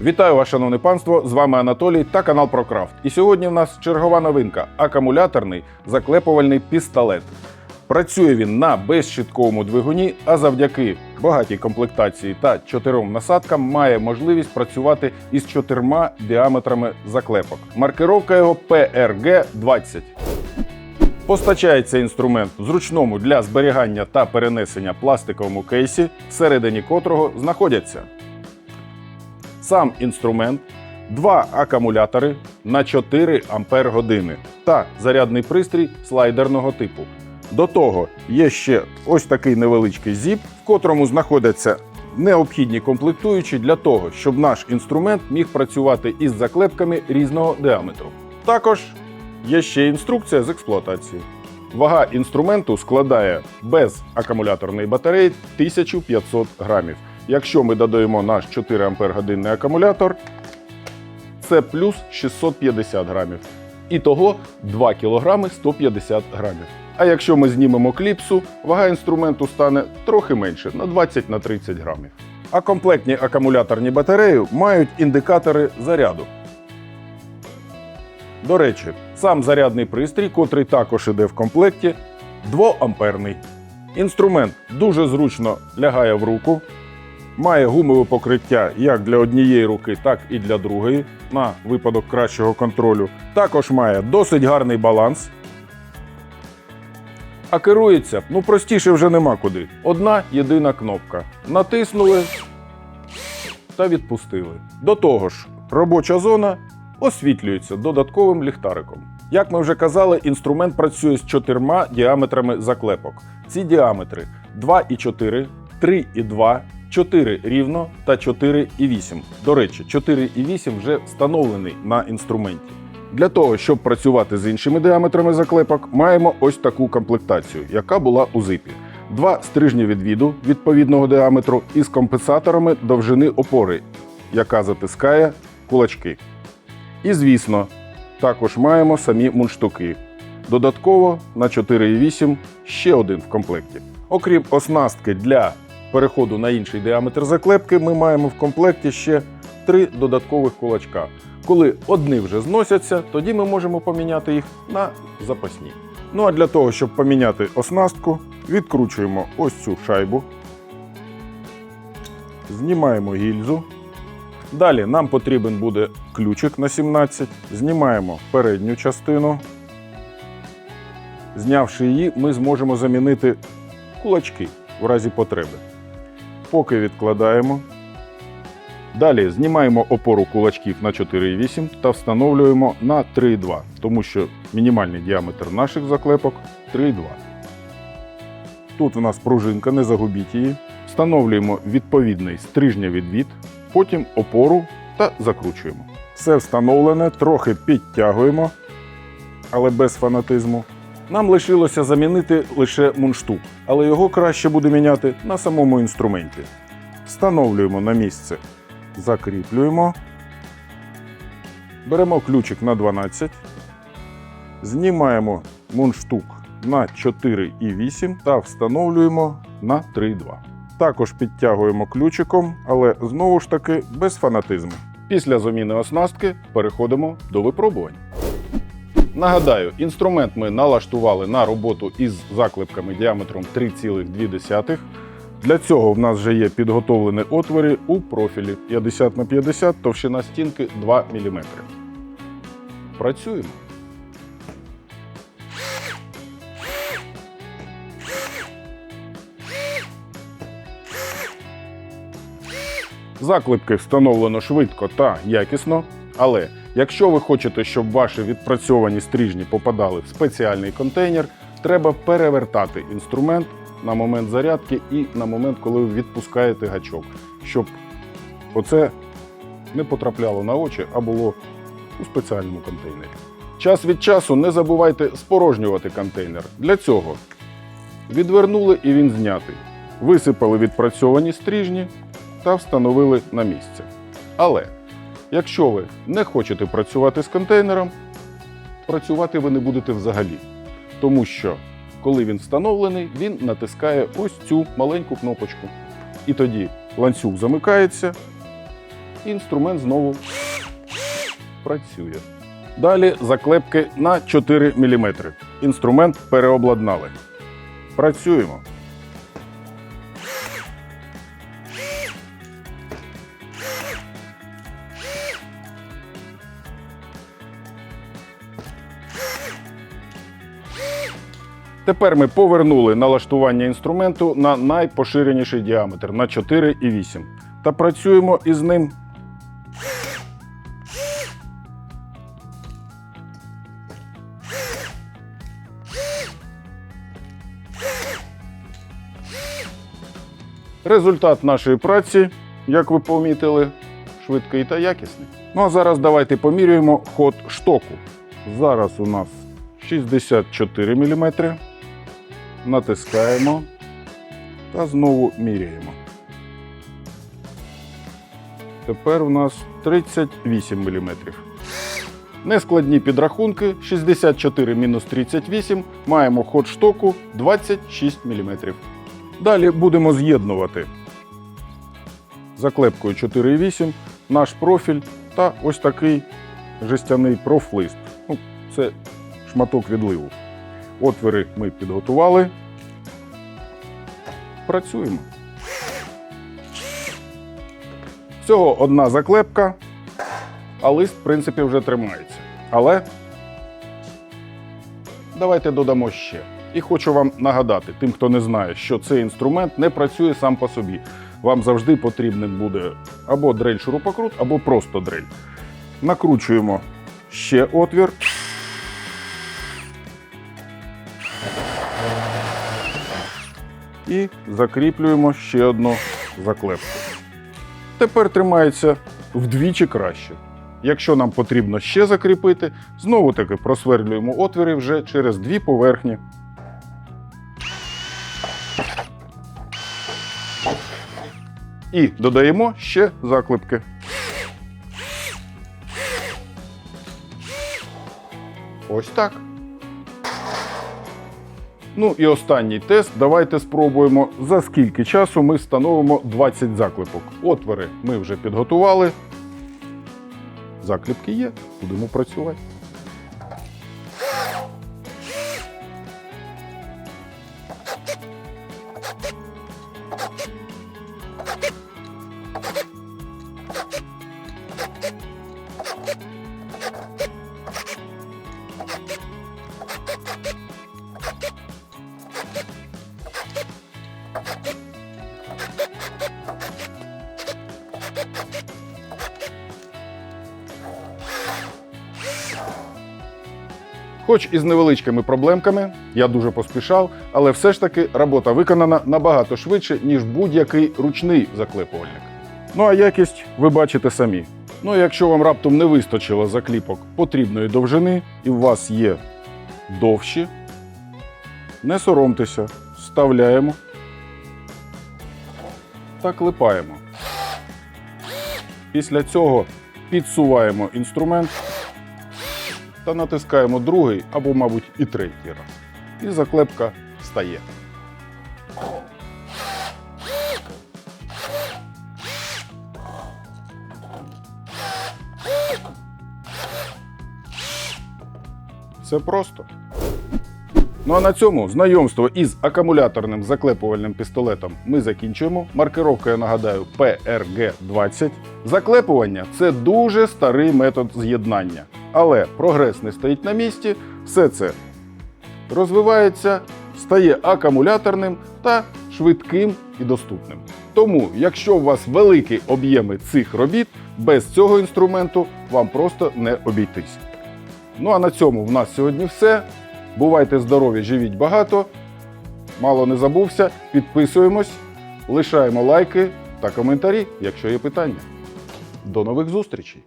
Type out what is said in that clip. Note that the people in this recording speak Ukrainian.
Вітаю вас, шановне панство! З вами Анатолій та канал ProCraft. І сьогодні в нас чергова новинка акумуляторний заклепувальний пістолет. Працює він на безщитковому двигуні, а завдяки багатій комплектації та чотирьом насадкам має можливість працювати із чотирма діаметрами заклепок. Маркировка його PRG-20. Постачається інструмент в зручному для зберігання та перенесення пластиковому кейсі, всередині котрого знаходяться сам інструмент, два акумулятори на 4 Ампер години та зарядний пристрій слайдерного типу. До того є ще ось такий невеличкий зіп, в котрому знаходяться необхідні комплектуючі для того, щоб наш інструмент міг працювати із заклепками різного діаметру. Також є ще інструкція з експлуатації. Вага інструменту складає без акумуляторної батареї 1500 грамів. Якщо ми додаємо наш 4 Ампер годинний акумулятор, це плюс 650 грамів. Ітого 2 кг 150 грамів. А якщо ми знімемо кліпсу, вага інструменту стане трохи менше на 20 на 30 грамів. А комплектні акумуляторні батареї мають індикатори заряду. До речі, сам зарядний пристрій, котрий також іде в комплекті, 2-амперний. Інструмент дуже зручно лягає в руку, має гумове покриття як для однієї руки, так і для другої на випадок кращого контролю. Також має досить гарний баланс. А керується, ну простіше вже нема куди. Одна єдина кнопка. Натиснули та відпустили. До того ж, робоча зона освітлюється додатковим ліхтариком. Як ми вже казали, інструмент працює з чотирма діаметрами заклепок. Ці діаметри 2,4, 3,2, 4 рівно та 4,8. До речі, 4,8 вже встановлений на інструменті. Для того, щоб працювати з іншими діаметрами заклепок, маємо ось таку комплектацію, яка була у зипі. Два стрижні відвіду відповідного діаметру із компенсаторами довжини опори, яка затискає кулачки. І звісно, також маємо самі мундштуки. Додатково на 4,8 ще один в комплекті. Окрім оснастки для переходу на інший діаметр заклепки, ми маємо в комплекті ще три додаткових кулачка. Коли одні вже зносяться, тоді ми можемо поміняти їх на запасні. Ну а для того, щоб поміняти оснастку, відкручуємо ось цю шайбу, знімаємо гільзу. Далі нам потрібен буде ключик на 17. Знімаємо передню частину. Знявши її, ми зможемо замінити кулачки в разі потреби. Поки відкладаємо. Далі знімаємо опору кулачків на 4,8 та встановлюємо на 3,2, тому що мінімальний діаметр наших заклепок 3,2. Тут у нас пружинка, не загубіть її. Встановлюємо відповідний стрижня відвід, потім опору та закручуємо. Все встановлене, трохи підтягуємо, але без фанатизму. Нам лишилося замінити лише мундштук, але його краще буде міняти на самому інструменті. Встановлюємо на місце, закріплюємо. Беремо ключик на 12, знімаємо мундштук на 4,8 та встановлюємо на 3,2. Також підтягуємо ключиком, але знову ж таки без фанатизму. Після заміни оснастки переходимо до випробувань. Нагадаю, інструмент ми налаштували на роботу із заклепками діаметром 3,2. Для цього в нас вже є підготовлені отвори у профілі 50 на 50, товщина стінки 2 мм. Працюємо. Заклепки встановлено швидко та якісно, але якщо ви хочете, щоб ваші відпрацьовані стрижні попадали в спеціальний контейнер, треба перевертати інструмент на момент зарядки і на момент, коли ви відпускаєте гачок, щоб оце не потрапляло на очі, а було у спеціальному контейнері. Час від часу не забувайте спорожнювати контейнер. Для цього відвернули і він знятий. Висипали відпрацьовані стрижні та встановили на місце. Але якщо ви не хочете працювати з контейнером, працювати ви не будете взагалі. Тому що, коли він встановлений, він натискає ось цю маленьку кнопочку. І тоді ланцюг замикається, і інструмент знову працює. Далі заклепки на 4 мм. Інструмент переобладнали. Працюємо. Тепер ми повернули налаштування інструменту на найпоширеніший діаметр на 4,8 та працюємо із ним. Результат нашої праці, як ви помітили, швидкий та якісний. Ну а зараз давайте поміряємо ход штоку. Зараз у нас 64 мм. Натискаємо та знову міряємо. Тепер у нас 38 мм. Нескладні підрахунки 64 мінус 38 маємо ход штоку 26 мм. Далі будемо з'єднувати заклепкою 4,8 наш профіль та ось такий жестяний профлист. Ну, це шматок відливу. Отвори ми підготували. Працюємо. Всього одна заклепка, а лист, в принципі, вже тримається. Але давайте додамо ще. І хочу вам нагадати, тим, хто не знає, що цей інструмент не працює сам по собі. Вам завжди потрібен буде або дрель шурупокрут, або просто дрель. Накручуємо ще отвір. І закріплюємо ще одну заклепку. Тепер тримається вдвічі краще. Якщо нам потрібно ще закріпити, знову таки просверлюємо отвіри вже через дві поверхні. І додаємо ще заклепки. Ось так. Ну і останній тест. Давайте спробуємо, за скільки часу ми встановимо 20 заклепок. Отвори ми вже підготували. Заклепки є, будемо працювати. Хоч і з невеличкими проблемками, я дуже поспішав, але все ж таки робота виконана набагато швидше, ніж будь-який ручний заклепувальник. Ну а якість ви бачите самі. Ну якщо вам раптом не вистачило закліпок потрібної довжини і у вас є довші, не соромтеся, вставляємо та клепаємо. Після цього підсуваємо інструмент та натискаємо другий або, мабуть, і третій раз. І заклепка стає. Все просто. Ну а на цьому знайомство із акумуляторним заклепувальним пістолетом ми закінчуємо. Маркировка, я нагадаю, PRG-20. Заклепування це дуже старий метод з'єднання. Але прогрес не стоїть на місці, все це розвивається, стає акумуляторним та швидким і доступним. Тому, якщо у вас великі об'єми цих робіт, без цього інструменту вам просто не обійтись. Ну а на цьому в нас сьогодні все. Бувайте здорові, живіть багато. Мало не забувся. Підписуємось, лишаємо лайки та коментарі, якщо є питання. До нових зустрічей!